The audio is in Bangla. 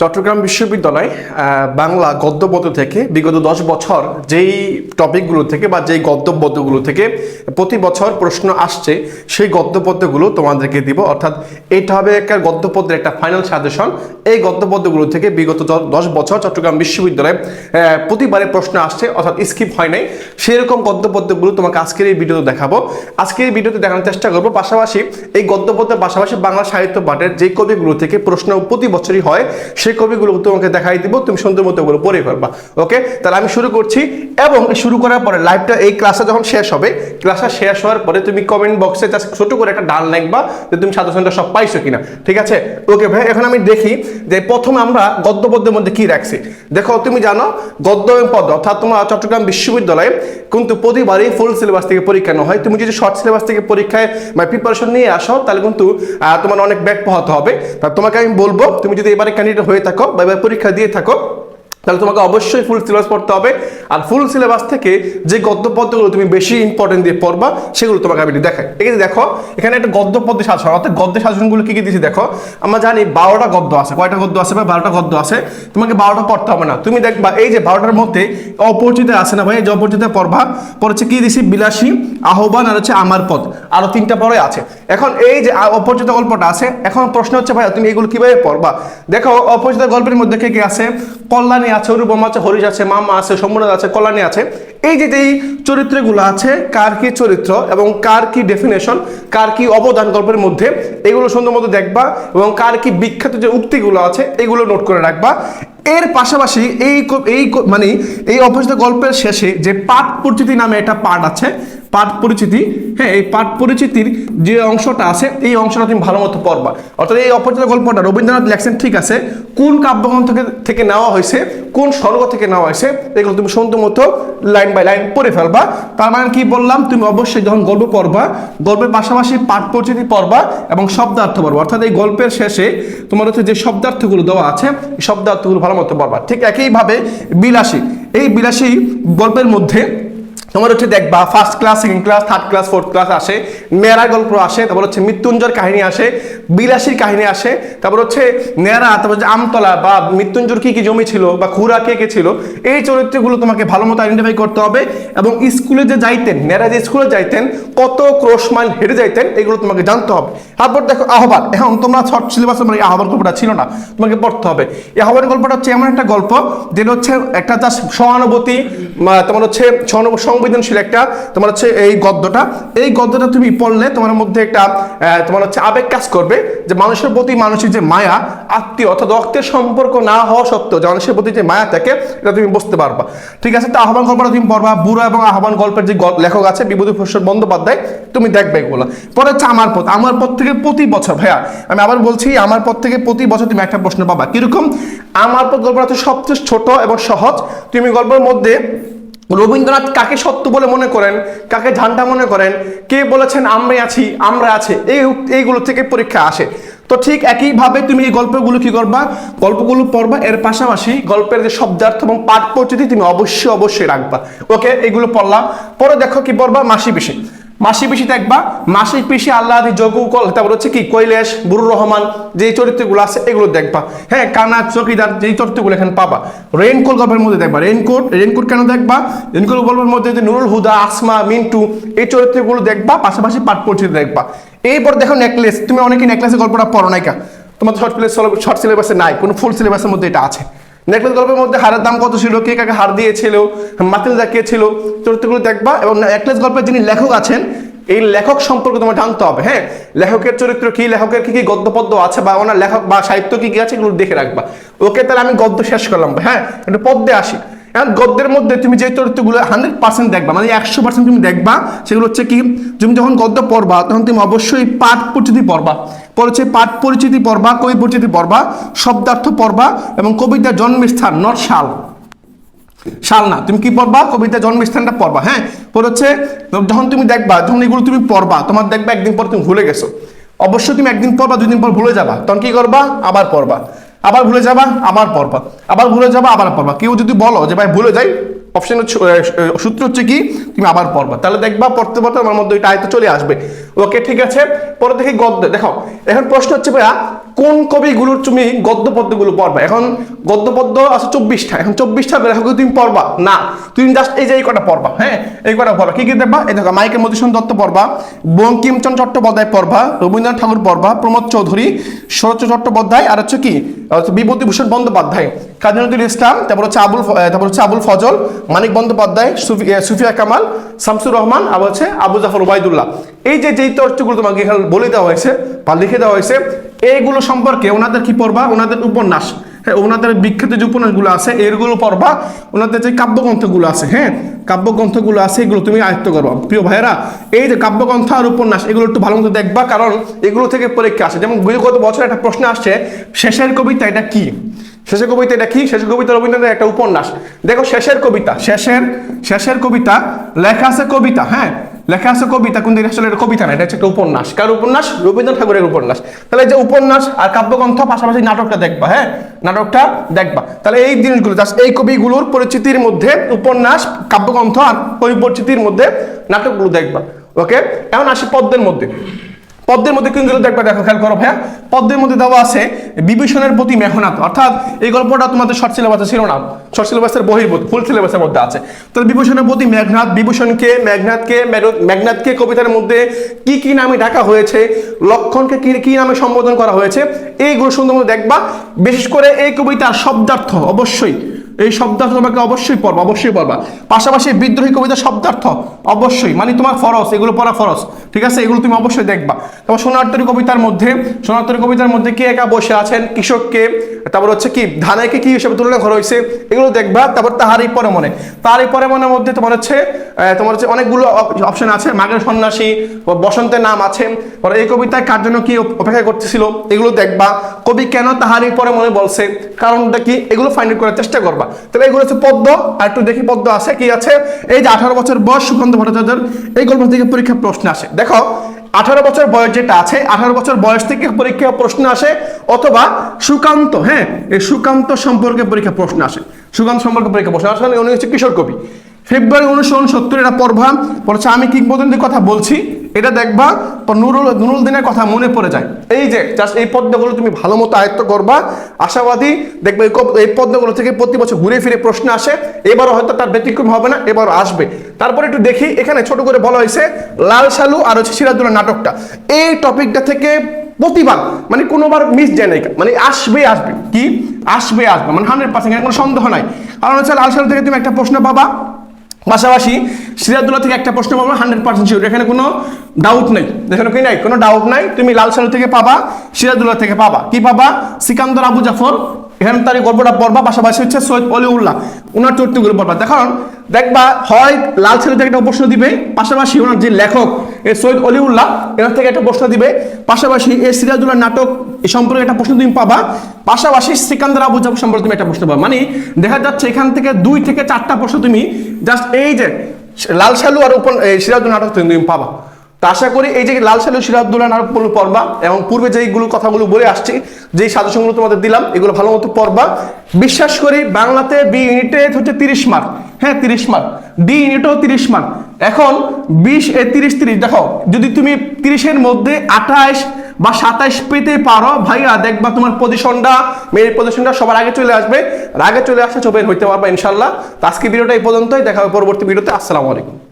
চট্টগ্রাম বিশ্ববিদ্যালয় বাংলা গদ্য পদ্য থেকে বিগত দশ বছর যেই টপিকগুলো থেকে বা যেই গদ্য পদ্যগুলো থেকে প্রতি বছর প্রশ্ন আসছে, সেই গদ্যপদ্যগুলো তোমাদেরকে দিব। অর্থাৎ এটা হবে একটা গদ্যপদ্যের একটা ফাইনাল সাজেশন এই গদ্য পদ্যগুলো থেকে বিগত দশ বছর চট্টগ্রাম বিশ্ববিদ্যালয়ে প্রতিবারে প্রশ্ন আসছে, অর্থাৎ স্কিপ হয় নাই। সেরকম গদ্য পদ্যগুলো তোমাকে আজকের এই ভিডিওতে দেখাবো। আজকের এই ভিডিওতে দেখানোর চেষ্টা করব। পাশাপাশি এই গদ্যপদ্যের পাশাপাশি বাংলা সাহিত্য পাঠের যে কবিগুলো থেকে প্রশ্ন প্রতি বছরই হয় সেই কবিগুলো তোমাকে দেখাই দিব, তুমি সুন্দর মতো ওগুলো পড়ে ফেলবা। ওকে তাহলে আমি শুরু করছি এবং শুরু করার পরে লাইভটা এই ক্লাসটা যখন শেষ হবে ক্লাসটা শেষ হওয়ার পরে তুমি কমেন্ট বক্সে জাস্ট ছোট করে একটা ডান লিখবা যে তুমি সাজেশনটা সব পাইছো কিনা। ঠিক আছে? ওকে ভাই, এখন আমি দেখি যে প্রথমে আমরা গদ্য পদ্যের মধ্যে কি রাখছি। দেখো, তুমি জানো, গদ্য এবং পদ্য, অর্থাৎ তোমার চট্টগ্রাম বিশ্ববিদ্যালয়ে কিন্তু প্রতিবারই ফুল সিলেবাস থেকে পরীক্ষা নেওয়া হয়। তুমি যদি শর্ট সিলেবাস থেকে পরীক্ষায় মানে প্রিপারেশন নিয়ে আসো, তাহলে কিন্তু তোমার অনেক ব্যাক পোহাতে হবে। তা তোমাকে আমি বলব, তুমি যদি এবারে ক্যান্ডিডেট হয়ে থাকো বা এবার পরীক্ষা দিয়ে থাকো। তাহলে তোমাকে অবশ্যই ফুল সিলেবাস পড়তে হবে। আর ফুল সিলেবাস থেকে যে গদ্য পদ্যগুলো তুমি বেশি ইম্পর্টেন্ট দিয়ে পড়বা, সেগুলো তোমাকে আমি দেখাই। এখানে দেখো, এখানে একটা গদ্য পদ্য শাসন অর্থাৎ গদ্য শাসনগুলো কি কি দিয়েছি দেখো। আমরা জানি বারোটা গদ্য আছে, কয়টা গদ্য আছে বা বারোটা গদ্য আছে? তোমাকে বারোটা পড়তে হবে না। তুমি দেখবা, এই যে বারোটার মধ্যে অপরিচিত আছে না ভাই যে অপরিচিত পড়বা, পর হচ্ছে কি দিছি বিলাসী, আহ্বান আর হচ্ছে আমার পদ। আরও তিনটা পরে আছে। এখন এই যে অপরিচিত গল্পটা আছে, এখন প্রশ্ন হচ্ছে ভাইয়া, তুমি এগুলো কীভাবে পড়বা? দেখো, অপরিচিত গল্পের মধ্যে কে কে আছে? কল্যাণী আছে, অনুপম আছে, হরিশ আছে, মামা আছে সম্রাট আছে, কল্যাণী আছে। এই যে যেই চরিত্রগুলো আছে, কার কি চরিত্র এবং কার কি ডেফিনেশন কার কি অবদান গল্পের মধ্যে, এগুলো সুন্দর মতো দেখবা এবং কার কি বিখ্যাত যে উক্তিগুলো আছে, এগুলো নোট করে রাখবা। এর পাশাপাশি এই এই মানে এই অপরিচিত গল্পের শেষে যে পাঠ পরিচিতি নামে একটা পাঠ আছে পাঠ পরিচিতি হ্যাঁ এই পাঠ পরিচিতির যে অংশটা আছে, এই অংশটা তুমি ভালো মতো পড়বা। অর্থাৎ এই অপরিচিত গল্পটা রবীন্দ্রনাথ লেখছেন, ঠিক আছে, কোন কাব্যগ্রন্থ থেকে নেওয়া হয়েছে, কোন স্বর্গ থেকে নেওয়া হয়েছে, এগুলো তুমি সুন্দর মতো লাইন বাই লাইন পড়ে ফেলবা। তার মানে কি বললাম, তুমি অবশ্যই যখন গল্প পড়বা, গল্পের পাশাপাশি পাঠ পরিচিতি পড়বা এবং শব্দার্থ পড়বা। অর্থাৎ এই গল্পের শেষে তোমার হচ্ছে যে শব্দার্থগুলো দেওয়া আছে শব্দার্থগুলো ভালো মতো পড়বা। ঠিক একইভাবে বিলাসী। এই বিলাসী গল্পের মধ্যে তোমার হচ্ছে দেখবা first class second class third class fourth class আসে মেয়েরা গল্প আসে, তারপর হচ্ছে মৃত্যুঞ্জয়ের কাহিনী আসে বিলাসীর কাহিনী আসে। তারপর হচ্ছে নেরা তারপর হচ্ছে আমতলা বা মৃত্যুঞ্জয়ের কি কি জমি ছিল বা খুরা কে কে ছিল, এই চরিত্রগুলো তোমাকে ভালো মতো আইডেন্টিফাই করতে হবে এবং স্কুলে যে যাইতেন নেরা যে স্কুলে যাইতেন, কত ক্রোশ মাইল হেঁটে যাইতেন, এগুলো তোমাকে জানতে হবে। তারপর দেখো আহ্বান। এখন তোমরা শর্ট সিলেবাসে মানে আহ্বান গল্পটা ছিল না, তোমাকে পড়তে হবে। এই আহ্বান গল্পটা হচ্ছে এমন একটা গল্প যেটা হচ্ছে একটা জাস্ট সহানুভূতি তোমার হচ্ছে সংবেদনশীল একটা, তোমার হচ্ছে এই গদ্যটা। এই গদ্যটা তুমি পড়লে তোমার মধ্যে একটা তোমার হচ্ছে আবেগ কাজ করবে। যে মানুষের প্রতি মানুষের যে মায়া, আত্মীয় অর্থাৎ রক্তের সম্পর্ক না হওয়া সত্ত্বেও যে মানুষের প্রতি যে মায়া থাকে, এটা তুমি বুঝতে পারবা। ঠিক আছে, তো আহ্বান গল্পটা তুমি পড়বা। বুড়ো এবং আহ্বান গল্পের যে লেখক আছে বিভূতিভূষণ বন্দ্যোপাধ্যায়, তুমি দেখবে এগুলো। পরে হচ্ছে আমার পথ। আমার পথ থেকে প্রতি বছর, ভাইয়া, আমি আবার বলছি, আমার পথ থেকে প্রতি বছর তুমি একটা প্রশ্ন পাবা। কীরকম? আমার পথ গল্পটা হচ্ছে সবচেয়ে ছোট এবং সহজ। তুমি গল্পের মধ্যে রবীন্দ্রনাথ কাকে সত্য বলে মনে করেন? কাকে ঝান্ডা মনে করেন? কে বলেছেন আমরা আছি আমরা আছে এই এইগুলো থেকে পরীক্ষা আসে। তো ঠিক একইভাবে তুমি এই গল্পগুলো কি করবা? গল্পগুলো পড়বা, এর পাশাপাশি গল্পের যে শব্দার্থ এবং পাঠ পরিচিতি তুমি অবশ্যই অবশ্যই রাখবা। ওকে, এগুলো পড়লাম। পরে দেখো কি পড়বা মাসি পিসি মাসি পিসি দেখবা মাসিক পিসি আল্লাহ আদি যোগুকল তারপর হচ্ছে কি, কৈলেশ, বুরুর রহমান যে চরিত্রগুলো আছে, এগুলো দেখবা। হ্যাঁ কানা, চকিদার যেই চরিত্রগুলো এখানে পাবা। রেইনকোট গল্পের মধ্যে দেখবা। রেনকোট রেইনকোট কেন দেখবা? রেনকোট গল্পের মধ্যে যে নুরুল হুদা, আসমা, মিন্টু, এই চরিত্রগুলো দেখবা, পাশাপাশি পাঠ পরিচিতি দেখবা। এরপর দেখো নেকলেস তুমি অনেকে নেকলেসের গল্পটা পড়ো নাই কা? তোমার শর্ট শর্ট সিলেবাসে নাই, কোনো ফুল সিলেবাসের মধ্যে এটা আছে। নেকলেস গল্পের মধ্যে হারের দাম কত ছিল? কে কাকে হার দিয়েছিল? মাতিলদা কে ছিল? চরিত্রগুলো দেখবা এবং নেকলেস গল্পের যিনি লেখক আছেন, এই লেখক সম্পর্কে তোমার জানতে হবে হ্যাঁ? লেখকের চরিত্র কি? লেখকের কি কি গদ্য পদ্য আছে বা ওনার লেখক বা সাহিত্য কি কি আছে এগুলো দেখে রাখবা। ওকে তাহলে আমি গদ্য শেষ করলাম হ্যাঁ? একটু পদ্যে আসি। এখন গদ্যের মধ্যে তুমি যে চরিত্রগুলো হান্ড্রেড পার্সেন্ট দেখবা মানে একশো পার্সেন্ট তুমি দেখবা, সেগুলো হচ্ছে কি? তুমি যখন গদ্য পড়বা, তখন তুমি অবশ্যই পাঠ পরিচিতি পড়বা। পরে হচ্ছে পাঠ পরিচিতি পড়বা কবি পরিচিতি পড়বা শব্দার্থ পড়বা এবং কবিতার জন্মস্থান নট শাল শাল না। তুমি কি পড়বা? কবিতা জন্মস্থানটা পড়বা। হ্যাঁ পরে হচ্ছে যখন তুমি দেখবা, যখন এগুলো তুমি পড়বা, তোমার দেখবা একদিন পর তুমি ভুলে গেছো। অবশ্যই তুমি একদিন পড়বা দুই দিন পর ভুলে যাবা। তখন কি করবা? আবার পড়বা। আবার ভুলে যাবা, আবার পড়বা। আবার ভুলে যাবা, আবার পড়বা। কেউ যদি বলো যে, ভাই, ভুলে যাই অপশন সূত্র হচ্ছে কি? তুমি আবার পড়বা। তাহলে দেখবা পড়তে পড়তে আমার মধ্যে ওইটা আয়ত্ত চলে আসবে। ওকে ঠিক আছে? পরে দেখি গদ্য। দেখো, এখন প্রশ্ন হচ্ছে ভাইয়া, কোন কবিগুলোর তুমি গদ্য পদ্যগুলো পড়বা? এখন গদ্য পদ্য আছে চব্বিশটা। এখন চব্বিশটা লেখক তুমি পড়বা? না। তুমি জাস্ট এই যে এই কটা পড়বা হ্যাঁ? এই কটা পড়বা। কি কি দেখবা? এই দেখো, মাইকেল মধুসূদন দত্ত পড়বা, বঙ্কিমচন্দ্র চট্টোপাধ্যায় পড়বা, রবীন্দ্রনাথ ঠাকুর পড়বা, প্রমোদ চৌধুরী শরৎ চট্টোপাধ্যায়, আর হচ্ছে কি বিভূতিভূষণ বন্দ্যোপাধ্যায়। কাজী নজরুল ইসলাম, তারপর হচ্ছে আবুল তারপর হচ্ছে আবুল ফজল, মানিক বন্দ্যোপাধ্যায়, সুফি- সুফিয়া কামাল, শামসুর রহমান আর হচ্ছে আবু জাফর ওবায়দুল্লাহ এই যে যেই তথ্যগুলো তোমাকে এখানে বলে দেওয়া হয়েছে বা লিখে দেওয়া হয়েছে, এইগুলো সম্পর্কে ওনাদের কি পড়বা ওনাদের উপন্যাস। হ্যাঁ ওনাদের বিখ্যাত যে উপন্যাসগুলো আছে, এরগুলো পড়বা ওনাদের যে কাব্যগ্রন্থগুলো আছে হ্যাঁ কাব্যগ্রন্থগুলো আছে, এগুলো তুমি আয়ত্ত করবা। প্রিয় ভাইয়েরা, এই যে কাব্যগ্রন্থ আর উপন্যাস, এগুলো একটু ভালো মতো দেখবা, কারণ এগুলো থেকে পরীক্ষা আসে। যেমন বিগত বছর একটা প্রশ্ন আসছে, শেষের কবিতা এটা কি? শেষের কবিতা এটা কি? শেষের কবিতা রবীন্দ্রনাথের একটা উপন্যাস। দেখো শেষের কবিতা। শেষের শেষের কবিতা, লেখা আছে কবিতা হ্যাঁ? লেখা আছে কবিতা, কিন্তু এটা আসলে কবিতা না, এটা হচ্ছে একটা উপন্যাস। কার উপন্যাস? রবীন্দ্রনাথ ঠাকুরের উপন্যাস। তাহলে যে উপন্যাস আর কাব্যগ্রন্থ, পাশাপাশি নাটকটা দেখবা হ্যাঁ? নাটকটা দেখবা। তাহলে এই জিনিসগুলো, জাস্ট এই কবিগুলোর পরিচিতির মধ্যে উপন্যাস, কাব্যগ্রন্থ আর পরিপরিচিতির মধ্যে নাটকগুলো দেখবা। ওকে? এখন আসি পদ্মের মধ্যে। পদ্মের মধ্যে কোনগুলো দেখবে? দেখো, খেয়াল করো ভাইয়া। পদ্মের মধ্যে দেওয়া আছে বিভীষণের প্রতি মেহনাত। অর্থাৎ এই গল্পটা তোমাদের শর্ট সিলেবাসে ছিল না। শর্ট সিলেবাসের বহির্ভূত ফুল সিলেবাসের মধ্যে আছে। তাহলে বিভূষণের প্রতি মেঘনাথ বিভূষণকে মেঘনাথকে মেঘ- মেঘনাথকে কবিতার মধ্যে কি কি নামে ডাকা হয়েছে? লক্ষণকে কি কি নামে সম্বোধন করা হয়েছে? এইগুলো সুন্দর দেখবা। বিশেষ করে এই কবিতার শব্দার্থ, অবশ্যই। এই শব্দার্থ তোমাকে অবশ্যই পড়বা অবশ্যই পড়বা। পাশাপাশি বিদ্রোহী কবিতা শব্দার্থ, অবশ্যই। মানে তোমার ফরস এগুলো পড়া ফরস ঠিক আছে? এগুলো তুমি অবশ্যই দেখবা। তারপর সোনারতরী কবিতার মধ্যে, সোনারতরী কবিতার মধ্যে কে একা বসে আছেন? কৃষককে, তারপর হচ্ছে কি ধানেকে কি হিসেবে তুলনা করা হয়েছে? এগুলো দেখবা। তারপর তাহারই পরে মনে। তারই পরে মনের মধ্যে তোমার হচ্ছে তোমার হচ্ছে অনেকগুলো অপশন আছে। মাঘের সন্ন্যাসী, বসন্তের নাম আছে। এই কবিতায় কার জন্য কি অপেক্ষা করতেছিল? এগুলো দেখবা। কবি কেন তাহারই পরে মনে বলছে? কারণটা কি? এগুলো ফাইন্ড করার চেষ্টা করবা। তাহলে এগুলো হচ্ছে পদ্ম, আর একটু দেখি পদ্ম আছে, কি আছে? এই যে আঠারো বছর বয়স সুকান্ত ভট্টাচার্যের এই গল্প থেকে পরীক্ষা প্রশ্ন আসে। দেখো, আঠারো বছর বয়স যেটা আছে, আঠারো বছর বয়স থেকে পরীক্ষা প্রশ্ন আসে, অথবা সুকান্ত হ্যাঁ এই সুকান্ত সম্পর্কে পরীক্ষা প্রশ্ন আসে। সুকান্ত সম্পর্কে পরীক্ষা প্রশ্ন আসে উনি হচ্ছে কিশোর কবি। ফেব্রুয়ারি উনিশশো উনসত্তর, এটা পড়বা পড়ছে আমি কিংবদন্তির কথা বলছি, এটা দেখবা নুরুল নুরুল দিনের কথা মনে পড়ে যায়। এই যে জাস্ট এই পদ্মগুলো তুমি ভালো মতো আয়ত্ত করবা, আশাবাদী, দেখবে এই পদ্মগুলো থেকে প্রতি বছর ঘুরে ফিরে প্রশ্ন আসে, এবারও হয়তো তার ব্যতিক্রম হবে না, এবারও আসবে। তারপরে একটু দেখি, এখানে ছোট করে বলা হয়েছে, লাল সালু আর হচ্ছে সিরাজুল্লাহ নাটকটা। এই টপিকটা থেকে প্রতিবার মানে কোনোবার মিস যায় নাই মানে আসবে আসবে। কি? আসবে আসবে। মানে হান্ড্রেড পার্সেন্ট কোনো সন্দেহ নাই। কারণ হচ্ছে লাল সালু থেকে তুমি একটা প্রশ্ন পাবা পাশাপাশি সিরাজদুল্লাহ থেকে একটা প্রশ্ন পাবো হান্ড্রেড পার্সেন্ট শিওর এখানে কোনো ডাউট নেই। এখানে কি নাই? কোনো ডাউট নাই। তুমি লাল সালু থেকে পাবা সিরাজদুল্লাহ থেকে পাবা। কি পাবা? সিকান্দর আবু জাফর এখানে তার এই গল্পটা পড়বা, পাশাপাশি হচ্ছে সৈয়দ অলিউল্লাহ। ওনার চরিত্রগুলো পড়বা। দেখুন দেখবা, হয় লাল সালু থেকে একটা প্রশ্ন দিবে, পাশাপাশি ওনার যে লেখক, এ সৈয়দ অলিউল্লাহ, এনার থেকে একটা প্রশ্ন দিবে, পাশাপাশি এই সিরাজুল্লাহ নাটক এই সম্পর্কে একটা প্রশ্ন তুমি পাবা, পাশাপাশি সিকান্দার আবু জাফর সম্পর্কে তুমি একটা প্রশ্ন পাবা। মানে দেখা যাচ্ছে এখান থেকে দুই থেকে চারটা প্রশ্ন তুমি জাস্ট এই যে, লাল সালু আর উপন এই সিরাজুল নাটক তুমি পাবা। তা আশা করি এই যে লাল সালু সিরাজদুল্লাহ নাটকগুলো পড়বা এবং পূর্বে যেইগুলো কথাগুলো বলে আসছি, যেই সাজেশনগুলো তোমাদের দিলাম, এগুলো ভালো মতো পড়বা। বিশ্বাস করি বাংলাতে বি ইউনিটে হচ্ছে তিরিশ মার্ক হ্যাঁ তিরিশ মার্ক ডি ইউনিটও তিরিশ মার্ক এখন বিশ এ তিরিশ তিরিশ। দেখো, যদি তুমি তিরিশের মধ্যে আঠাশ বা সাতাইশ পেতে পারো, ভাইয়া, দেখবা তোমার পজিশনটা মেয়ের পজিশনটা সবার আগে চলে আসবে। আর আগে চলে আসলে চোখের হইতে পারবা ইনশাল্লাহ তো আজকে ভিডিওটা এই পর্যন্তই। দেখা হবে পরবর্তী ভিডিওতে। আসসালামু আলাইকুম।